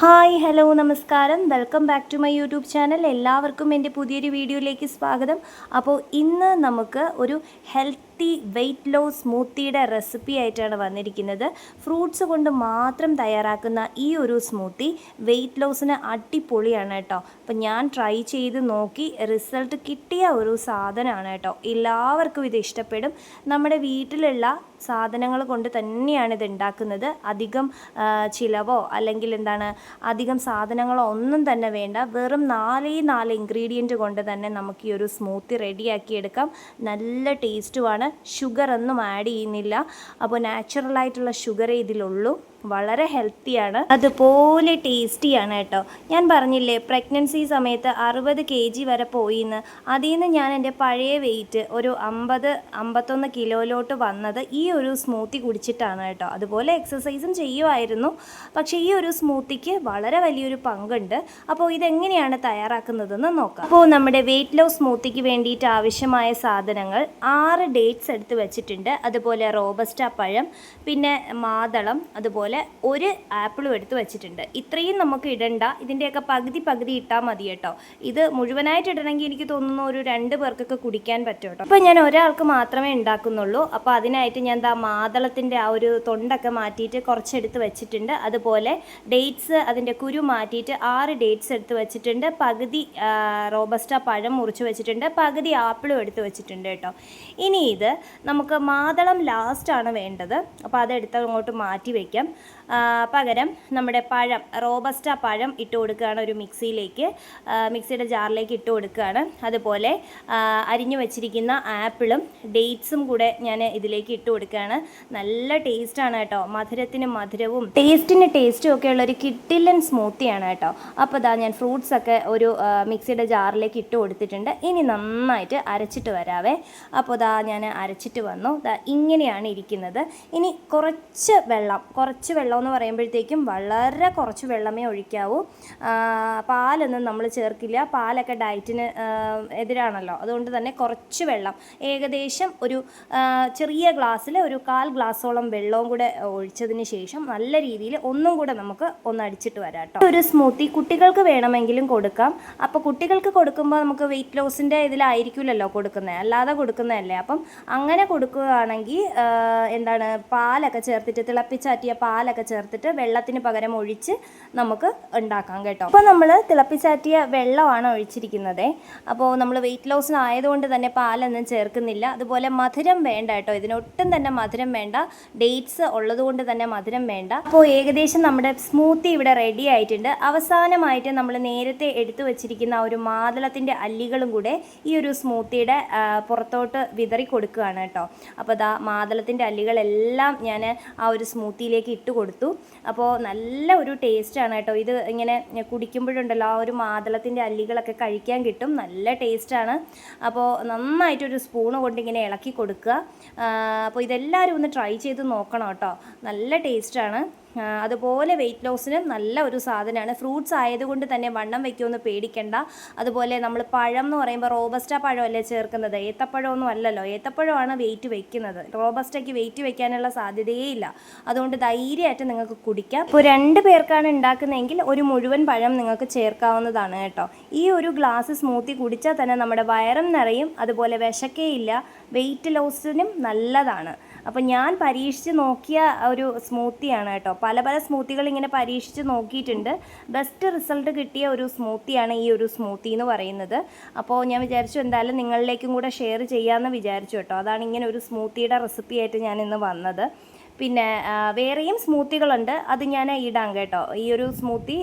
Hi hello നമസ്കാരം. Welcome back to my YouTube channel. എല്ലാവർക്കും എന്റെ പുതിയൊരു വീഡിയോയിലേക്ക് സ്വാഗതം. അപ്പോൾ ഇന്ന് നമുക്ക് ഒരു ഹെൽത്തി വെയ്റ്റ് ലോസ് സ്മൂത്തിയുടെ റെസിപ്പി ആയിട്ടാണ് വന്നിരിക്കുന്നത്. ഫ്രൂട്ട്സ് കൊണ്ട് മാത്രം തയ്യാറാക്കുന്ന ഈ ഒരു സ്മൂത്തി വെയ്റ്റ് ലോസിന് അടിപൊളിയാണ് കേട്ടോ. അപ്പം ഞാൻ ട്രൈ ചെയ്ത് നോക്കി റിസൾട്ട് കിട്ടിയ ഒരു സാധനമാണ് കേട്ടോ. എല്ലാവർക്കും ഇത് ഇഷ്ടപ്പെടും. നമ്മുടെ വീട്ടിലുള്ള സാധനങ്ങൾ കൊണ്ട് തന്നെയാണ് ഇത് ഉണ്ടാക്കുന്നത്. അധികം ചിലവോ അല്ലെങ്കിൽ എന്താണ് അധികം സാധനങ്ങളോ ഒന്നും തന്നെ വേണ്ട. വെറും നാലേ നാല് ഇൻഗ്രീഡിയന്റ് കൊണ്ട് തന്നെ നമുക്ക് ഈ ഒരു സ്മൂത്തി റെഡിയാക്കി എടുക്കാം. നല്ല ടേസ്റ്റുമാണ് ഷുഗർ ഒന്നും ആഡ് ചെയ്യുന്നില്ല. അപ്പോൾ നാച്ചുറലായിട്ടുള്ള ഷുഗറേ ഇതിലുള്ളൂ. വളരെ ഹെൽത്തിയാണ് അതുപോലെ ടേസ്റ്റിയാണ് കേട്ടോ. ഞാൻ പറഞ്ഞില്ലേ പ്രഗ്നൻസി സമയത്ത് അറുപത് കെ ജി വരെ പോയിന്ന്. അതിൽ നിന്ന് ഞാൻ എന്റെ പഴയ വെയിറ്റ് ഒരു അമ്പത് അമ്പത്തൊന്ന് കിലോയിലോട്ട് വന്നത് ഈ ഒരു സ്മൂത്തി കുടിച്ചിട്ടാണ് കേട്ടോ. അതുപോലെ എക്സസൈസും ചെയ്യുമായിരുന്നു പക്ഷേ ഈ ഒരു സ്മൂത്തിക്ക് വളരെ വലിയൊരു പങ്കുണ്ട്. അപ്പോൾ ഇതെങ്ങനെയാണ് തയ്യാറാക്കുന്നതെന്ന് നോക്കാം. അപ്പോൾ നമ്മുടെ വെയിറ്റ് ലോസ് സ്മൂത്തിക്ക് വേണ്ടിയിട്ട് ആവശ്യമായ സാധനങ്ങൾ ആറ് ഡേറ്റ്സ് എടുത്ത് വെച്ചിട്ടുണ്ട്. അതുപോലെ റോബസ്റ്റ പഴം പിന്നെ മാതളം അതുപോലെ ഒരു ആപ്പിളും എടുത്ത് വെച്ചിട്ടുണ്ട്. ഇത്രയും നമുക്ക് ഇടണ്ട. ഇതിന്റെയൊക്കെ പകുതി പകുതി ഇട്ടാൽ മതി കേട്ടോ. ഇത് മുഴുവനായിട്ട് ഇടണമെങ്കിൽ എനിക്ക് തോന്നുന്നു ഒരു രണ്ട് പേർക്കൊക്കെ കുടിക്കാൻ പറ്റും കേട്ടോ. ഞാൻ ഒരാൾക്ക് മാത്രമേ ഉണ്ടാക്കുന്നുള്ളൂ. അപ്പോൾ അതിനായിട്ട് ഞാൻ എന്താ മാതളത്തിന്റെ ആ ഒരു തൊണ്ടൊക്കെ മാറ്റിയിട്ട് കുറച്ചെടുത്ത് വെച്ചിട്ടുണ്ട്. അതുപോലെ ഡേറ്റ്സ് അതിന്റെ കുരു മാറ്റിയിട്ട് ആറ് ഡേറ്റ്സ് എടുത്ത് വെച്ചിട്ടുണ്ട്. പകുതി റോബസ്റ്റ പഴം മുറിച്ച് വെച്ചിട്ടുണ്ട്. പകുതി ആപ്പിളും എടുത്ത് വെച്ചിട്ടുണ്ട് കേട്ടോ. ഇനി ഇത് നമുക്ക് മാതളം ലാസ്റ്റാണ് വേണ്ടത്. അപ്പോൾ അതെടുത്ത് അങ്ങോട്ട് മാറ്റി വയ്ക്കാം പകരം നമ്മുടെ പഴം റോബസ്റ്റ പഴം ഇട്ട് കൊടുക്കുകയാണ് ഒരു മിക്സിയിലേക്ക്. മിക്സിയുടെ ജാറിലേക്ക് ഇട്ട് കൊടുക്കുകയാണ്. അതുപോലെ അരിഞ്ഞു വച്ചിരിക്കുന്ന ആപ്പിളും ഡേറ്റ്സും കൂടെ ഞാൻ ഇതിലേക്ക് ഇട്ട് കൊടുക്കുകയാണ്. നല്ല ടേസ്റ്റാണ് കേട്ടോ. മധുരത്തിന് മധുരവും ടേസ്റ്റിന് ടേസ്റ്റും ഒക്കെ ഉള്ളൊരു കിട്ടില്ലൻ സ്മൂത്തിയാണ് കേട്ടോ. അപ്പോൾ ഇതാ ഞാൻ ഫ്രൂട്ട്സ് ഒക്കെ ഒരു മിക്സിയുടെ ജാറിലേക്ക് ഇട്ട് കൊടുത്തിട്ടുണ്ട്. ഇനി നന്നായിട്ട് അരച്ചിട്ട് വരാവേ. അപ്പോൾ ഇതാ ഞാൻ അരച്ചിട്ട് വന്നു. ഇങ്ങനെയാണ് ഇരിക്കുന്നത്. ഇനി കുറച്ച് വെള്ളം കുറച്ച് വെള്ളം എന്ന് പറയുമ്പോഴത്തേക്കും വളരെ കുറച്ച് വെള്ളമേ ഒഴിക്കാവൂ. പാലൊന്നും നമ്മൾ ചേർക്കില്ല. പാലൊക്കെ ഡയറ്റിന് എതിരാണല്ലോ. അതുകൊണ്ട് തന്നെ കുറച്ച് വെള്ളം. ഏകദേശം ഒരു ചെറിയ ഗ്ലാസ്സിൽ ഒരു കാൽ ഗ്ലാസ്സോളം വെള്ളവും കൂടെ ഒഴിച്ചതിന് ശേഷം നല്ല രീതിയിൽ ഒന്നും കൂടെ നമുക്ക് ഒന്ന് അടിച്ചിട്ട് വരാം കേട്ടോ. ഒരു സ്മൂത്തി കുട്ടികൾക്ക് വേണമെങ്കിലും കൊടുക്കാം. അപ്പോൾ കുട്ടികൾക്ക് കൊടുക്കുമ്പോൾ നമുക്ക് വെയിറ്റ് ലോസിന്റെ ഇതിലായിരിക്കില്ലല്ലോ കൊടുക്കുന്നത്. അല്ലാതെ കൊടുക്കുന്നതല്ലേ. അപ്പം അങ്ങനെ കൊടുക്കുകയാണെങ്കിൽ എന്താണ് പാലൊക്കെ ചേർത്തിട്ട് തിളപ്പിച്ചാറ്റിയ പാലൊക്കെ ചേർത്തിട്ട് വെള്ളത്തിന് പകരം ഒഴിച്ച് നമുക്ക് ഉണ്ടാക്കാം കേട്ടോ. അപ്പോൾ നമ്മൾ തിളപ്പിച്ചാറ്റിയ വെള്ളമാണ് ഒഴിച്ചിരിക്കുന്നത്. അപ്പോൾ നമ്മൾ വെയിറ്റ് ലോസിന് ആയതുകൊണ്ട് തന്നെ പാലൊന്നും ചേർക്കുന്നില്ല. അതുപോലെ മധുരം വേണ്ട കേട്ടോ. ഇതിനൊട്ടും തന്നെ മധുരം വേണ്ട. ഡേറ്റ്സ് ഉള്ളതുകൊണ്ട് തന്നെ മധുരം വേണ്ട. അപ്പോൾ ഏകദേശം നമ്മുടെ സ്മൂത്തി ഇവിടെ റെഡി ആയിട്ടുണ്ട്. അവസാനമായിട്ട് നമ്മൾ നേരത്തെ എടുത്തു വെച്ചിരിക്കുന്ന ഒരു മാതളത്തിന്റെ അല്ലികളും കൂടെ ഈ ഒരു സ്മൂത്തിയുടെ പുറത്തോട്ട് വിതറി കൊടുക്കുകയാണ് കേട്ടോ. അപ്പോൾ അതാ മാതളത്തിന്റെ അല്ലികളെല്ലാം ഞാൻ ആ ഒരു സ്മൂത്തിയിലേക്ക് ഇട്ട് കൊടുത്തു. അപ്പോൾ നല്ല ഒരു ടേസ്റ്റാണ് കേട്ടോ. ഇത് ഇങ്ങനെ കുടിക്കുമ്പോഴുണ്ടല്ലോ ആ ഒരു മാതളത്തിന്റെ അല്ലികളൊക്കെ കഴിക്കാൻ കിട്ടും. നല്ല ടേസ്റ്റാണ് അപ്പോൾ നന്നായിട്ടൊരു സ്പൂണ് കൊണ്ട് ഇങ്ങനെ ഇളക്കി കൊടുക്കുക. അപ്പോൾ ഇതെല്ലാവരും ഒന്ന് ട്രൈ ചെയ്ത് നോക്കണം കേട്ടോ. നല്ല ടേസ്റ്റാണ് അതുപോലെ വെയിറ്റ് ലോസിനും നല്ല ഒരു സാധനമാണ്. ഫ്രൂട്ട്സ് ആയതുകൊണ്ട് തന്നെ വണ്ണം വയ്ക്കുമെന്ന് പേടിക്കണ്ട. അതുപോലെ നമ്മൾ പഴം എന്ന് പറയുമ്പോൾ റോബസ്റ്റ പഴമല്ലേ ചേർക്കുന്നത്? ഏത്തപ്പഴമൊന്നും അല്ലല്ലോ. ഏത്തപ്പഴമാണ് വെയിറ്റ് വെക്കുന്നത്. റോബസ്റ്റയ്ക്ക് വെയിറ്റ് വെക്കാനുള്ള സാധ്യതയേ ഇല്ല അതുകൊണ്ട് ധൈര്യമായിട്ട് നിങ്ങൾക്ക് കുടിക്കാം. ഇപ്പോൾ രണ്ട് പേർക്കാണ് ഉണ്ടാക്കുന്നതെങ്കിൽ ഒരു മുഴുവൻ പഴം നിങ്ങൾക്ക് ചേർക്കാവുന്നതാണ് കേട്ടോ. ഈ ഒരു ഗ്ലാസ് സ്മൂത്തി കുടിച്ചാൽ തന്നെ നമ്മുടെ വയറും നിറയും അതുപോലെ വിശക്കേയില്ല. വെയിറ്റ് ലോസിനും നല്ലതാണ്. അപ്പോൾ ഞാൻ പരീക്ഷിച്ച് നോക്കിയ ഒരു സ്മൂത്തിയാണ് കേട്ടോ. പല പല സ്മൂത്തികൾ ഇങ്ങനെ പരീക്ഷിച്ച് നോക്കിയിട്ടുണ്ട്. ബെസ്റ്റ് റിസൾട്ട് കിട്ടിയ ഒരു സ്മൂത്തിയാണ് ഈ ഒരു സ്മൂത്തി എന്ന് പറയുന്നത്. അപ്പോൾ ഞാൻ വിചാരിച്ചു എന്തായാലും നിങ്ങളിലേക്കും കൂടെ ഷെയർ ചെയ്യാമെന്ന് വിചാരിച്ചു കേട്ടോ. അതാണ് ഇങ്ങനെ ഒരു സ്മൂത്തിയുടെ റെസിപ്പി ആയിട്ട് ഞാൻ ഇന്ന് വന്നത്. പിന്നെ വേറെയും സ്മൂത്തികളുണ്ട്. അത് ഞാൻ ഇടാം കേട്ടോ. ഈ ഒരു സ്മൂത്തി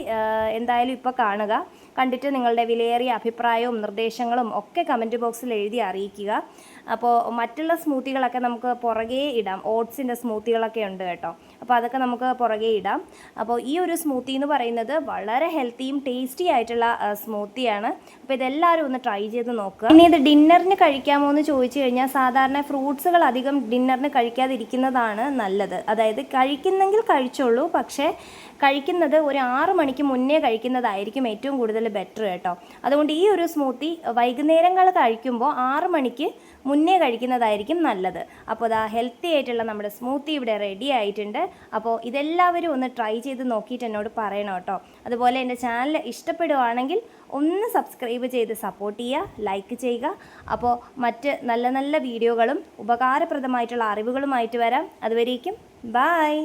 എന്തായാലും ഇപ്പോൾ കാണുക. കണ്ടിട്ട് നിങ്ങളുടെ വിലയേറിയ അഭിപ്രായവും നിർദ്ദേശങ്ങളും ഒക്കെ കമന്റ് ബോക്സിൽ എഴുതി അറിയിക്കുക. അപ്പോൾ മറ്റുള്ള സ്മൂത്തികളൊക്കെ നമുക്ക് പുറകെ ഇടാം. ഓട്സിന്റെ സ്മൂത്തികളൊക്കെ ഉണ്ട് കേട്ടോ. അപ്പോൾ അതൊക്കെ നമുക്ക് പുറകെ ഇടാം. അപ്പോൾ ഈ ഒരു സ്മൂത്തി എന്ന് പറയുന്നത് വളരെ ഹെൽത്തിയും ടേസ്റ്റി ആയിട്ടുള്ള സ്മൂത്തിയാണ്. അപ്പോൾ ഇതെല്ലാവരും ഒന്ന് ട്രൈ ചെയ്ത് നോക്കുക. ഇനി ഇത് ഡിന്നറിന് കഴിക്കാമോ എന്ന് ചോദിച്ചു കഴിഞ്ഞാൽ സാധാരണ ഫ്രൂട്ട്സുകൾ അധികം ഡിന്നറിന് കഴിക്കാതിരിക്കുന്നതാണ് നല്ലത്. അതായത് കഴിക്കുന്നെങ്കിൽ കഴിച്ചോളൂ പക്ഷേ കഴിക്കുന്നത് ഒരു ആറ് മണിക്ക് മുന്നേ കഴിക്കുന്നതായിരിക്കും ഏറ്റവും കൂടുതൽ ബെറ്റർ കേട്ടോ. അതുകൊണ്ട് ഈ ഒരു സ്മൂത്തി വൈകുന്നേരങ്ങൾ കഴിക്കുമ്പോൾ ആറ് മണിക്ക് മുന്നേ കഴിക്കുന്നതായിരിക്കും നല്ലത്. അപ്പോൾ അതാ ഹെൽത്തി ആയിട്ടുള്ള നമ്മുടെ സ്മൂത്തി ഇവിടെ റെഡി ആയിട്ടുണ്ട്. അപ്പോൾ ഇതെല്ലാവരും ഒന്ന് ട്രൈ ചെയ്ത് നോക്കിയിട്ട് എന്നോട് പറയണം കേട്ടോ. അതുപോലെ എന്റെ ചാനൽ ഇഷ്ടപ്പെടുവാണെങ്കിൽ ഒന്ന് സബ്സ്ക്രൈബ് ചെയ്ത് സപ്പോർട്ട് ചെയ്യുക ലൈക്ക് ചെയ്യുക. അപ്പോൾ മറ്റ് നല്ല നല്ല വീഡിയോകളും ഉപകാരപ്രദമായിട്ടുള്ള അറിവുകളുമായിട്ട് വരാം. അതുവരേക്കും ബായ്